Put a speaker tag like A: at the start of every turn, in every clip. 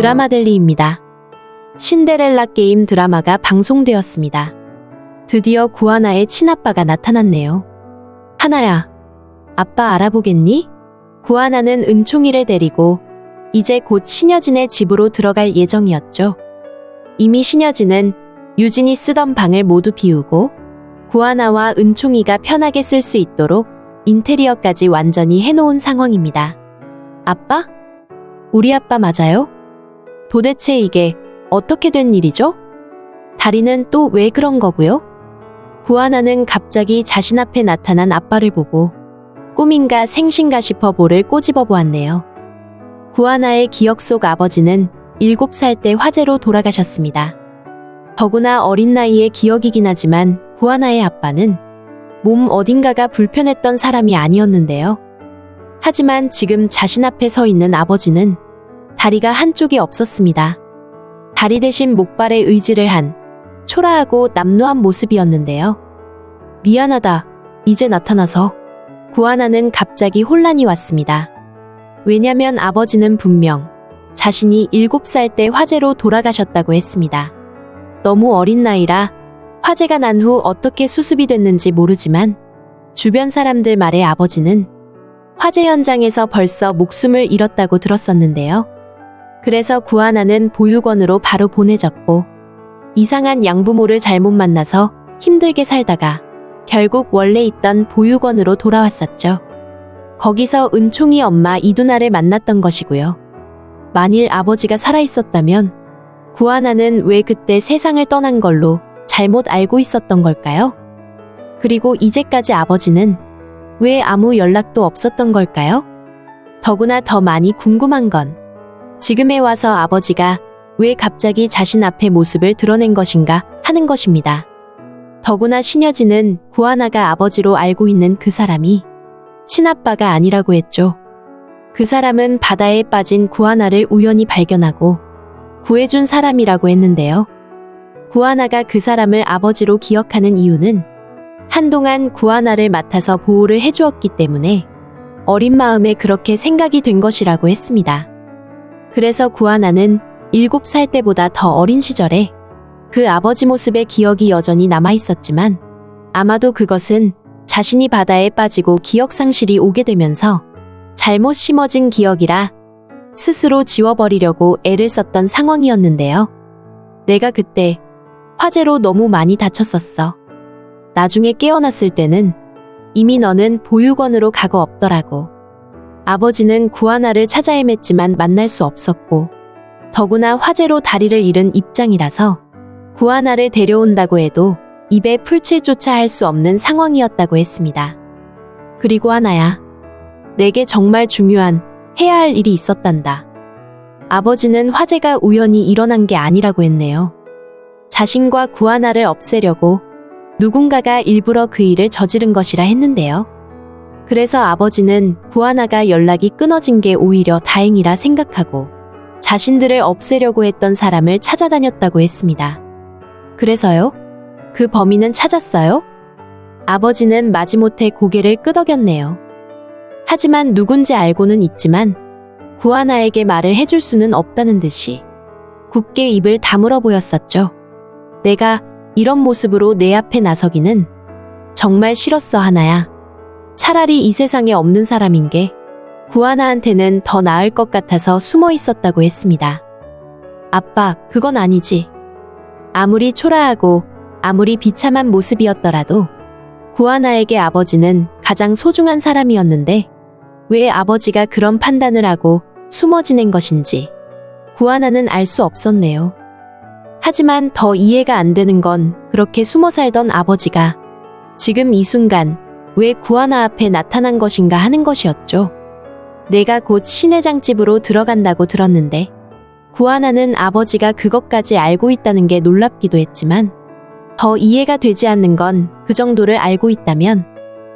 A: 드라마델리입니다. 신데렐라 게임 드라마가 방송되었습니다. 드디어 구하나의 친아빠가 나타났네요. 하나야, 아빠 알아보겠니? 구하나는 은총이를 데리고 이제 곧 신여진의 집으로 들어갈 예정이었죠. 이미 신여진은 유진이 쓰던 방을 모두 비우고 구하나와 은총이가 편하게 쓸 수 있도록 인테리어까지 완전히 해놓은 상황입니다. 아빠? 우리 아빠 맞아요? 도대체 이게 어떻게 된 일이죠? 다리는 또 왜 그런 거고요? 구하나는 갑자기 자신 앞에 나타난 아빠를 보고 꿈인가 생신가 싶어 볼을 꼬집어 보았네요. 구하나의 기억 속 아버지는 7살 때 화재로 돌아가셨습니다. 더구나 어린 나이의 기억이긴 하지만 구하나의 아빠는 몸 어딘가가 불편했던 사람이 아니었는데요. 하지만 지금 자신 앞에 서 있는 아버지는 다리가 한쪽이 없었습니다. 다리 대신 목발에 의지를 한 초라하고 남루한 모습이었는데요. 미안하다. 이제 나타나서 구하나는 갑자기 혼란이 왔습니다. 왜냐면 아버지는 분명 자신이 7살 때 화재로 돌아가셨다고 했습니다. 너무 어린 나이라 화재가 난 후 어떻게 수습이 됐는지 모르지만 주변 사람들 말에 아버지는 화재 현장에서 벌써 목숨을 잃었다고 들었었는데요. 그래서 구하나는 보육원으로 바로 보내졌고 이상한 양부모를 잘못 만나서 힘들게 살다가 결국 원래 있던 보육원으로 돌아왔었죠. 거기서 은총이 엄마 이두나를 만났던 것이고요. 만일 아버지가 살아있었다면 구하나는 왜 그때 세상을 떠난 걸로 잘못 알고 있었던 걸까요? 그리고 이제까지 아버지는 왜 아무 연락도 없었던 걸까요? 더구나 더 많이 궁금한 건 지금에 와서 아버지가 왜 갑자기 자신 앞의 모습을 드러낸 것인가 하는 것입니다. 더구나 신여진은 구하나가 아버지로 알고 있는 그 사람이 친아빠가 아니라고 했죠. 그 사람은 바다에 빠진 구하나를 우연히 발견하고 구해준 사람이라고 했는데요. 구하나가 그 사람을 아버지로 기억하는 이유는 한동안 구하나를 맡아서 보호를 해주었기 때문에 어린 마음에 그렇게 생각이 된 것이라고 했습니다. 그래서 구하나는 7살 때보다 더 어린 시절에 그 아버지 모습의 기억이 여전히 남아 있었지만 아마도 그것은 자신이 바다에 빠지고 기억 상실이 오게 되면서 잘못 심어진 기억이라 스스로 지워버리려고 애를 썼던 상황이었는데요. 내가 그때 화재로 너무 많이 다쳤었어. 나중에 깨어났을 때는 이미 너는 보육원으로 가고 없더라고. 아버지는 구하나를 찾아 헤맸지만 만날 수 없었고, 더구나 화재로 다리를 잃은 입장이라서 구하나를 데려온다고 해도 입에 풀칠조차 할 수 없는 상황이었다고 했습니다. 그리고 하나야. 내게 정말 중요한 해야 할 일이 있었단다. 아버지는 화재가 우연히 일어난 게 아니라고 했네요. 자신과 구하나를 없애려고 누군가가 일부러 그 일을 저지른 것이라 했는데요. 그래서 아버지는 구하나가 연락이 끊어진 게 오히려 다행이라 생각하고 자신들을 없애려고 했던 사람을 찾아다녔다고 했습니다. 그래서요? 그 범인은 찾았어요? 아버지는 마지못해 고개를 끄덕였네요. 하지만 누군지 알고는 있지만 구하나에게 말을 해줄 수는 없다는 듯이 굳게 입을 다물어 보였었죠. 내가 이런 모습으로 내 앞에 나서기는 정말 싫었어 하나야. 차라리 이 세상에 없는 사람인 게 구하나한테는 더 나을 것 같아서 숨어 있었다고 했습니다. 아빠, 그건 아니지. 아무리 초라하고 아무리 비참한 모습이었더라도 구하나에게 아버지는 가장 소중한 사람이었는데 왜 아버지가 그런 판단을 하고 숨어 지낸 것인지 구하나는 알 수 없었네요. 하지만 더 이해가 안 되는 건 그렇게 숨어 살던 아버지가 지금 이 순간 왜 구하나 앞에 나타난 것인가 하는 것이었죠. 내가 곧 신회장집으로 들어간다고 들었는데 구하나는 아버지가 그것까지 알고 있다는 게 놀랍기도 했지만 더 이해가 되지 않는 건 그 정도를 알고 있다면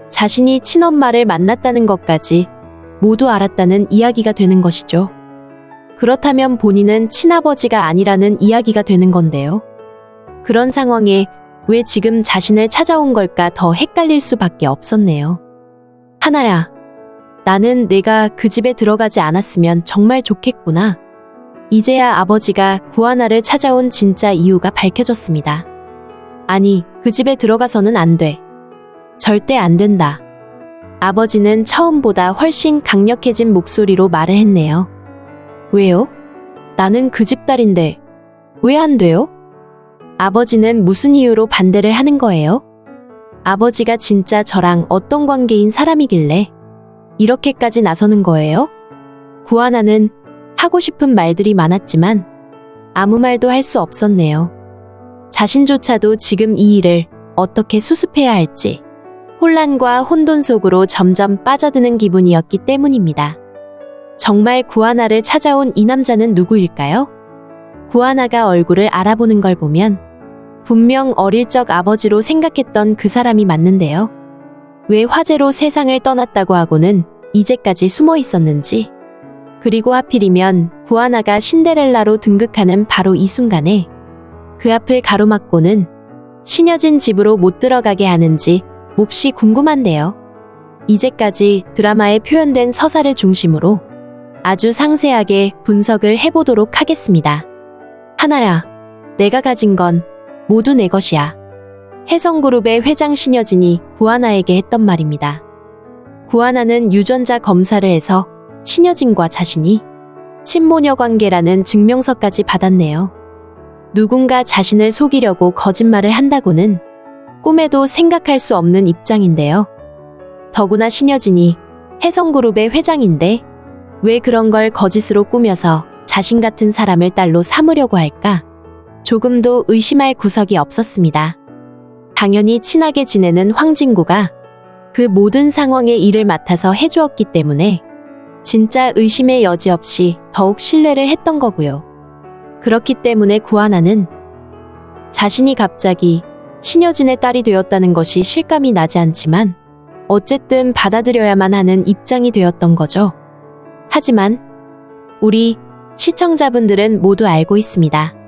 A: 자신이 친엄마를 만났다는 것까지 모두 알았다는 이야기가 되는 것이죠. 그렇다면 본인은 친아버지가 아니라는 이야기가 되는 건데요. 그런 상황에 왜 지금 자신을 찾아온 걸까 더 헷갈릴 수밖에 없었네요. 하나야, 나는 내가 그 집에 들어가지 않았으면 정말 좋겠구나. 이제야 아버지가 구하나를 찾아온 진짜 이유가 밝혀졌습니다. 아니, 그 집에 들어가서는 안 돼. 절대 안 된다. 아버지는 처음보다 훨씬 강력해진 목소리로 말을 했네요. 왜요? 나는 그 집 딸인데 왜 안 돼요? 아버지는 무슨 이유로 반대를 하는 거예요? 아버지가 진짜 저랑 어떤 관계인 사람이길래 이렇게까지 나서는 거예요? 구하나는 하고 싶은 말들이 많았지만 아무 말도 할 수 없었네요. 자신조차도 지금 이 일을 어떻게 수습해야 할지 혼란과 혼돈 속으로 점점 빠져드는 기분이었기 때문입니다. 정말 구하나를 찾아온 이 남자는 누구일까요? 구하나가 얼굴을 알아보는 걸 보면 분명 어릴 적 아버지로 생각했던 그 사람이 맞는데요. 왜 화재로 세상을 떠났다고 하고는 이제까지 숨어 있었는지, 그리고 하필이면 구하나가 신데렐라로 등극하는 바로 이 순간에 그 앞을 가로막고는 신여진 집으로 못 들어가게 하는지 몹시 궁금한데요. 이제까지 드라마에 표현된 서사를 중심으로 아주 상세하게 분석을 해보도록 하겠습니다. 하나야, 내가 가진 건 모두 내 것이야. 해성그룹의 회장 신여진이 구하나에게 했던 말입니다. 구하나는 유전자 검사를 해서 신여진과 자신이 친모녀 관계라는 증명서까지 받았네요. 누군가 자신을 속이려고 거짓말을 한다고는 꿈에도 생각할 수 없는 입장인데요. 더구나 신여진이 해성그룹의 회장인데 왜 그런 걸 거짓으로 꾸며서 자신 같은 사람을 딸로 삼으려고 할까? 조금도 의심할 구석이 없었습니다. 당연히 친하게 지내는 황진구가 그 모든 상황의 일을 맡아서 해주었기 때문에 진짜 의심의 여지 없이 더욱 신뢰를 했던 거고요. 그렇기 때문에 구하나는 자신이 갑자기 신여진의 딸이 되었다는 것이 실감이 나지 않지만 어쨌든 받아들여야만 하는 입장이 되었던 거죠. 하지만 우리 시청자분들은 모두 알고 있습니다.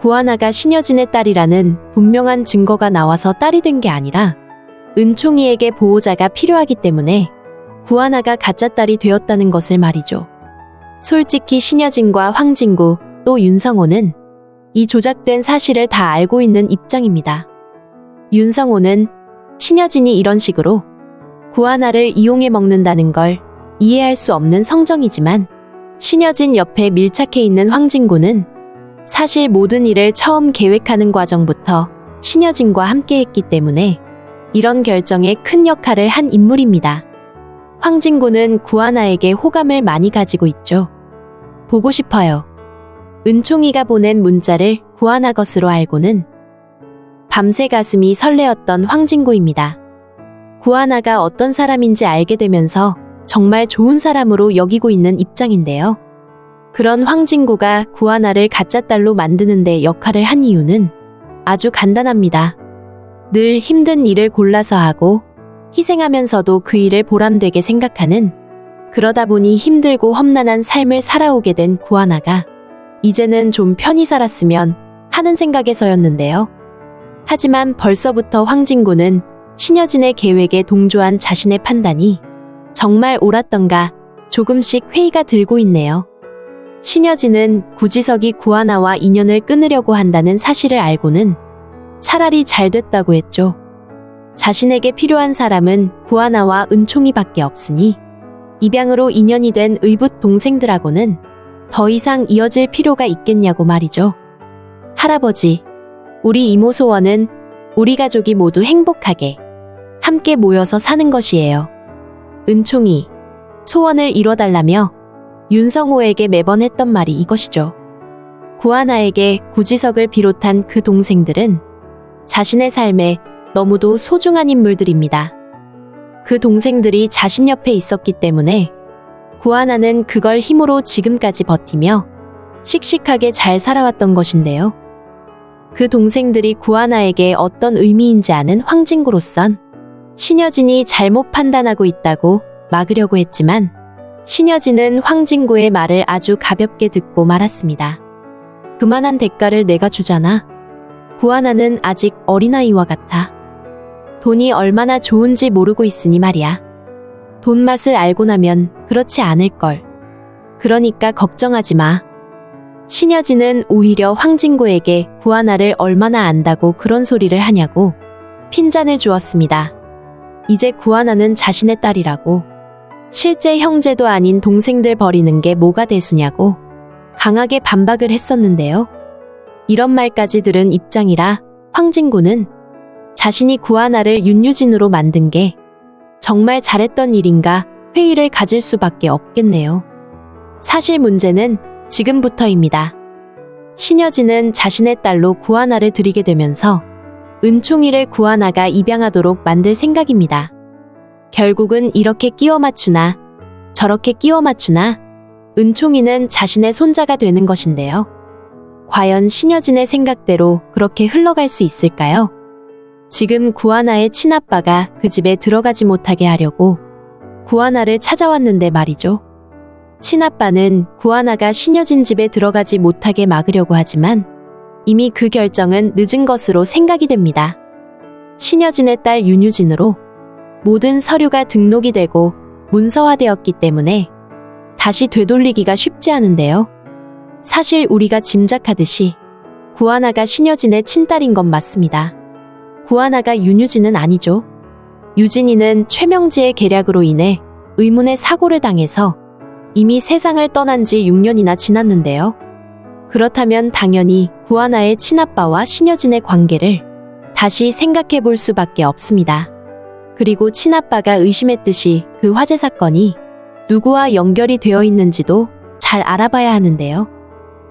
A: 구하나가 신여진의 딸이라는 분명한 증거가 나와서 딸이 된 게 아니라 은총이에게 보호자가 필요하기 때문에 구하나가 가짜 딸이 되었다는 것을 말이죠. 솔직히 신여진과 황진구 또 윤성호는 이 조작된 사실을 다 알고 있는 입장입니다. 윤성호는 신여진이 이런 식으로 구하나를 이용해 먹는다는 걸 이해할 수 없는 성정이지만 신여진 옆에 밀착해 있는 황진구는 사실 모든 일을 처음 계획하는 과정부터 신여진과 함께 했기 때문에 이런 결정에 큰 역할을 한 인물입니다. 황진구는 구하나에게 호감을 많이 가지고 있죠. 보고 싶어요. 은총이가 보낸 문자를 구하나 것으로 알고는 밤새 가슴이 설레었던 황진구입니다. 구하나가 어떤 사람인지 알게 되면서 정말 좋은 사람으로 여기고 있는 입장인데요. 그런 황진구가 구하나를 가짜 딸로 만드는데 역할을 한 이유는 아주 간단합니다. 늘 힘든 일을 골라서 하고 희생하면서도 그 일을 보람되게 생각하는 그러다 보니 힘들고 험난한 삶을 살아오게 된 구하나가 이제는 좀 편히 살았으면 하는 생각에서였는데요. 하지만 벌써부터 황진구는 신여진의 계획에 동조한 자신의 판단이 정말 옳았던가 조금씩 회의가 들고 있네요. 신여진은 구지석이 구하나와 인연을 끊으려고 한다는 사실을 알고는 차라리 잘 됐다고 했죠. 자신에게 필요한 사람은 구하나와 은총이밖에 없으니 입양으로 인연이 된 의붓 동생들하고는 더 이상 이어질 필요가 있겠냐고 말이죠. 할아버지, 우리 이모 소원은 우리 가족이 모두 행복하게 함께 모여서 사는 것이에요. 은총이 소원을 이뤄달라며 윤성호에게 매번 했던 말이 이것이죠. 구하나에게 구지석을 비롯한 그 동생들은 자신의 삶에 너무도 소중한 인물들입니다. 그 동생들이 자신 옆에 있었기 때문에 구하나는 그걸 힘으로 지금까지 버티며 씩씩하게 잘 살아왔던 것인데요. 그 동생들이 구하나에게 어떤 의미인지 아는 황진구로선 신여진이 잘못 판단하고 있다고 막으려고 했지만 신여진은 황진구의 말을 아주 가볍게 듣고 말았습니다. 그만한 대가를 내가 주잖아. 구하나는 아직 어린아이와 같아. 돈이 얼마나 좋은지 모르고 있으니 말이야. 돈 맛을 알고 나면 그렇지 않을걸. 그러니까 걱정하지 마. 신여진은 오히려 황진구에게 구하나를 얼마나 안다고 그런 소리를 하냐고 핀잔을 주었습니다. 이제 구하나는 자신의 딸이라고 실제 형제도 아닌 동생들 버리는 게 뭐가 대수냐고 강하게 반박을 했었는데요. 이런 말까지 들은 입장이라 황진구는 자신이 구하나를 윤유진으로 만든 게 정말 잘했던 일인가 회의를 가질 수밖에 없겠네요. 사실 문제는 지금부터입니다. 신여진은 자신의 딸로 구하나를 드리게 되면서 은총이를 구하나가 입양하도록 만들 생각입니다. 결국은 이렇게 끼워 맞추나 저렇게 끼워 맞추나 은총이는 자신의 손자가 되는 것인데요. 과연 신여진의 생각대로 그렇게 흘러갈 수 있을까요? 지금 구하나의 친아빠가 그 집에 들어가지 못하게 하려고 구하나를 찾아왔는데 말이죠. 친아빠는 구하나가 신여진 집에 들어가지 못하게 막으려고 하지만 이미 그 결정은 늦은 것으로 생각이 됩니다. 신여진의 딸 윤유진으로 모든 서류가 등록이 되고 문서화되었기 때문에 다시 되돌리기가 쉽지 않은데요. 사실 우리가 짐작하듯이 구하나가 신여진의 친딸인 건 맞습니다. 구하나가 윤유진은 아니죠. 유진이는 최명지의 계략으로 인해 의문의 사고를 당해서 이미 세상을 떠난 지 6년이나 지났는데요. 그렇다면 당연히 구하나의 친아빠와 신여진의 관계를 다시 생각해 볼 수밖에 없습니다. 그리고 친아빠가 의심했듯이 그 화재 사건이 누구와 연결이 되어 있는지도 잘 알아봐야 하는데요.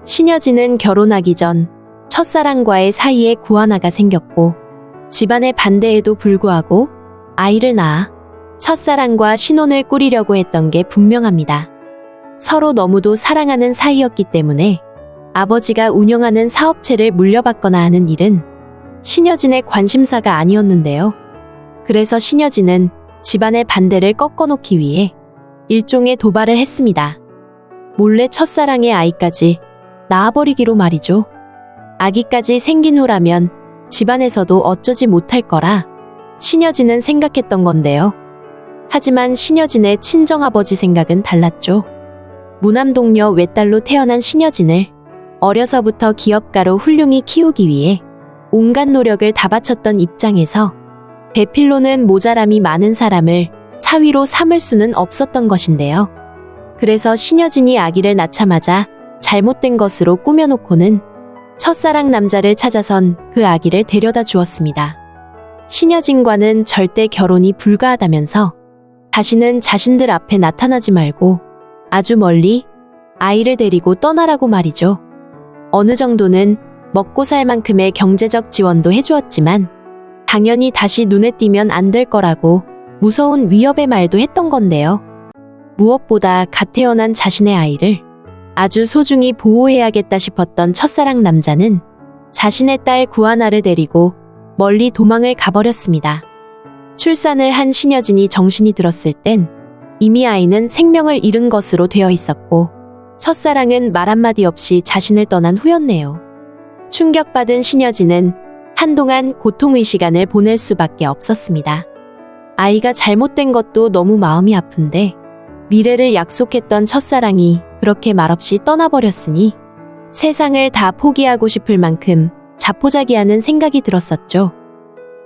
A: 신여진은 결혼하기 전 첫사랑과의 사이에 구하나가 생겼고 집안의 반대에도 불구하고 아이를 낳아 첫사랑과 신혼을 꾸리려고 했던 게 분명합니다. 서로 너무도 사랑하는 사이였기 때문에 아버지가 운영하는 사업체를 물려받거나 하는 일은 신여진의 관심사가 아니었는데요. 그래서 신여진은 집안의 반대를 꺾어놓기 위해 일종의 도발을 했습니다. 몰래 첫사랑의 아이까지 낳아버리기로 말이죠. 아기까지 생긴 후라면 집안에서도 어쩌지 못할 거라 신여진은 생각했던 건데요. 하지만 신여진의 친정아버지 생각은 달랐죠. 무남동녀 외딸로 태어난 신여진을 어려서부터 기업가로 훌륭히 키우기 위해 온갖 노력을 다 바쳤던 입장에서 대필로는 모자람이 많은 사람을 사위로 삼을 수는 없었던 것인데요. 그래서 신여진이 아기를 낳자마자 잘못된 것으로 꾸며놓고는 첫사랑 남자를 찾아선 그 아기를 데려다 주었습니다. 신여진과는 절대 결혼이 불가하다면서 다시는 자신들 앞에 나타나지 말고 아주 멀리 아이를 데리고 떠나라고 말이죠. 어느 정도는 먹고 살 만큼의 경제적 지원도 해주었지만 당연히 다시 눈에 띄면 안 될 거라고 무서운 위협의 말도 했던 건데요. 무엇보다 갓 태어난 자신의 아이를 아주 소중히 보호해야겠다 싶었던 첫사랑 남자는 자신의 딸 구하나를 데리고 멀리 도망을 가버렸습니다. 출산을 한 신여진이 정신이 들었을 땐 이미 아이는 생명을 잃은 것으로 되어 있었고 첫사랑은 말 한마디 없이 자신을 떠난 후였네요. 충격받은 신여진은 한동안 고통의 시간을 보낼 수밖에 없었습니다. 아이가 잘못된 것도 너무 마음이 아픈데 미래를 약속했던 첫사랑이 그렇게 말없이 떠나버렸으니 세상을 다 포기하고 싶을 만큼 자포자기하는 생각이 들었었죠.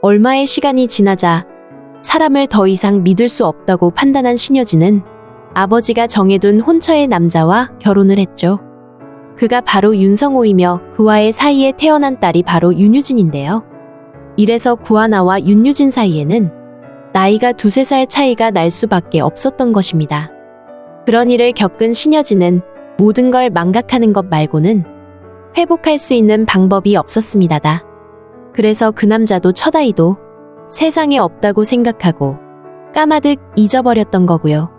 A: 얼마의 시간이 지나자 사람을 더 이상 믿을 수 없다고 판단한 신여진은 아버지가 정해둔 혼처의 남자와 결혼을 했죠. 그가 바로 윤성호이며 그와의 사이에 태어난 딸이 바로 윤유진인데요. 이래서 구하나와 윤유진 사이에는 나이가 두세 살 차이가 날 수밖에 없었던 것입니다. 그런 일을 겪은 신여진은 모든 걸 망각하는 것 말고는 회복할 수 있는 방법이 없었습니다다. 그래서 그 남자도 첫아이도 세상에 없다고 생각하고 까마득 잊어버렸던 거고요.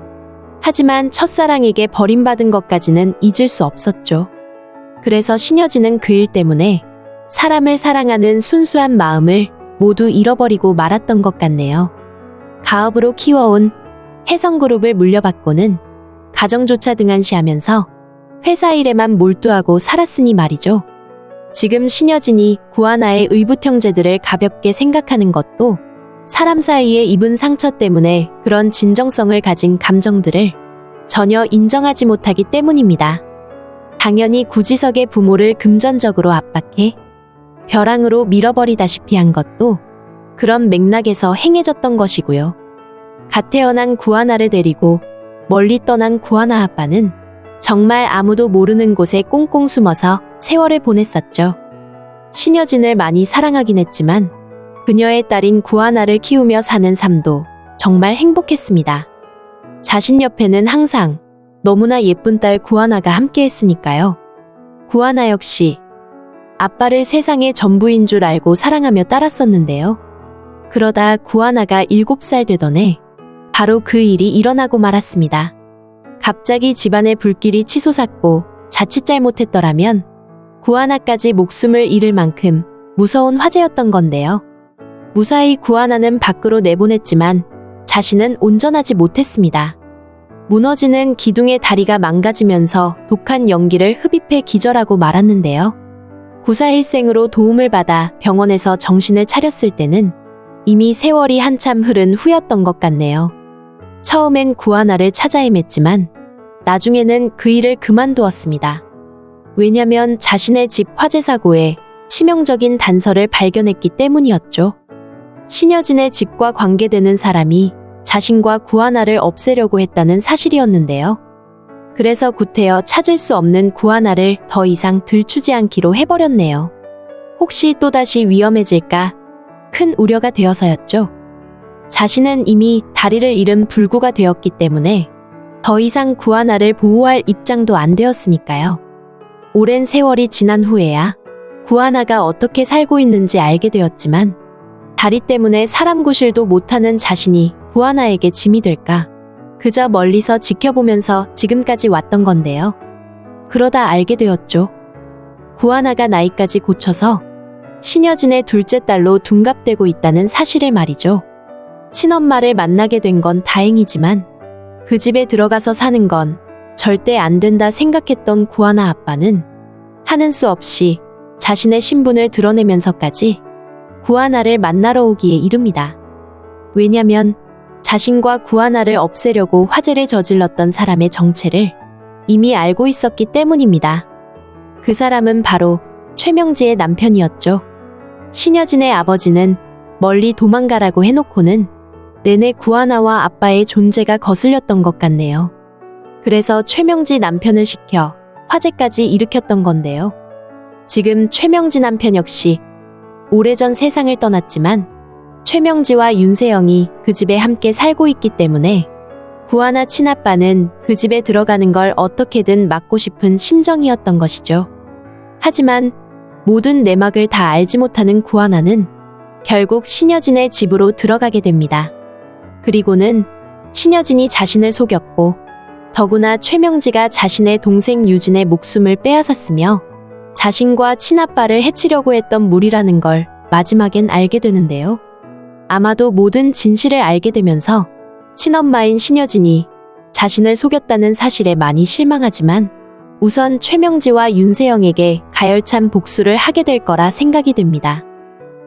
A: 하지만 첫사랑에게 버림받은 것까지는 잊을 수 없었죠. 그래서 신여진은 그일 때문에 사람을 사랑하는 순수한 마음을 모두 잃어버리고 말았던 것 같네요. 가업으로 키워온 해성그룹을 물려받고는 가정조차 등한시하면서 회사 일에만 몰두하고 살았으니 말이죠. 지금 신여진이 구하나의 의붓 형제들을 가볍게 생각하는 것도 사람 사이에 입은 상처 때문에 그런 진정성을 가진 감정들을 전혀 인정하지 못하기 때문입니다. 당연히 구지석의 부모를 금전적으로 압박해 벼랑으로 밀어버리다시피 한 것도 그런 맥락에서 행해졌던 것이고요. 갓 태어난 구하나를 데리고 멀리 떠난 구하나 아빠는 정말 아무도 모르는 곳에 꽁꽁 숨어서 세월을 보냈었죠. 신여진을 많이 사랑하긴 했지만 그녀의 딸인 구하나를 키우며 사는 삶도 정말 행복했습니다. 자신 옆에는 항상 너무나 예쁜 딸 구하나가 함께 했으니까요. 구하나 역시 아빠를 세상의 전부인 줄 알고 사랑하며 따랐었는데요. 그러다 구하나가 7살 되던 해 바로 그 일이 일어나고 말았습니다. 갑자기 집안의 불길이 치솟았고 자칫 잘못했더라면 구하나까지 목숨을 잃을 만큼 무서운 화재였던 건데요. 무사히 구하나는 밖으로 내보냈지만 자신은 온전하지 못했습니다. 무너지는 기둥의 다리가 망가지면서 독한 연기를 흡입해 기절하고 말았는데요. 구사일생으로 도움을 받아 병원에서 정신을 차렸을 때는 이미 세월이 한참 흐른 후였던 것 같네요. 처음엔 구하나를 찾아 헤맸지만 나중에는 그 일을 그만두었습니다. 왜냐면 자신의 집 화재 사고에 치명적인 단서를 발견했기 때문이었죠. 신여진의 집과 관계되는 사람이 자신과 구하나를 없애려고 했다는 사실이었는데요. 그래서 구태여 찾을 수 없는 구하나를 더 이상 들추지 않기로 해버렸네요. 혹시 또다시 위험해질까 큰 우려가 되어서였죠. 자신은 이미 다리를 잃은 불구가 되었기 때문에 더 이상 구하나를 보호할 입장도 안 되었으니까요. 오랜 세월이 지난 후에야 구하나가 어떻게 살고 있는지 알게 되었지만 다리 때문에 사람 구실도 못하는 자신이 구하나에게 짐이 될까 그저 멀리서 지켜보면서 지금까지 왔던 건데요. 그러다 알게 되었죠. 구하나가 나이까지 고쳐서 신여진의 둘째 딸로 둔갑되고 있다는 사실을 말이죠. 친엄마를 만나게 된 건 다행이지만 그 집에 들어가서 사는 건 절대 안 된다 생각했던 구하나 아빠는 하는 수 없이 자신의 신분을 드러내면서까지 구하나를 만나러 오기에 이릅니다. 왜냐면 자신과 구하나를 없애려고 화재를 저질렀던 사람의 정체를 이미 알고 있었기 때문입니다. 그 사람은 바로 최명지의 남편이었죠. 신여진의 아버지는 멀리 도망가라고 해놓고는 내내 구하나와 아빠의 존재가 거슬렸던 것 같네요. 그래서 최명지 남편을 시켜 화재까지 일으켰던 건데요. 지금 최명지 남편 역시 오래전 세상을 떠났지만 최명지와 윤세영이 그 집에 함께 살고 있기 때문에 구하나 친아빠는 그 집에 들어가는 걸 어떻게든 막고 싶은 심정이었던 것이죠. 하지만 모든 내막을 다 알지 못하는 구하나는 결국 신여진의 집으로 들어가게 됩니다. 그리고는 신여진이 자신을 속였고 더구나 최명지가 자신의 동생 유진의 목숨을 빼앗았으며 자신과 친아빠를 해치려고 했던 무리라는 걸 마지막엔 알게 되는데요. 아마도 모든 진실을 알게 되면서 친엄마인 신여진이 자신을 속였다는 사실에 많이 실망하지만 우선 최명지와 윤세영에게 가열찬 복수를 하게 될 거라 생각이 듭니다.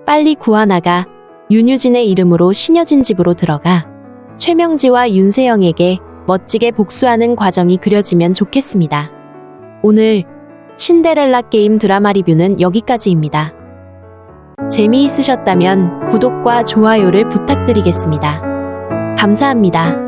A: 빨리 구하나가 윤유진의 이름으로 신여진 집으로 들어가 최명지와 윤세영에게 멋지게 복수하는 과정이 그려지면 좋겠습니다. 오늘 신데렐라 게임 드라마 리뷰는 여기까지입니다. 재미있으셨다면 구독과 좋아요를 부탁드리겠습니다. 감사합니다.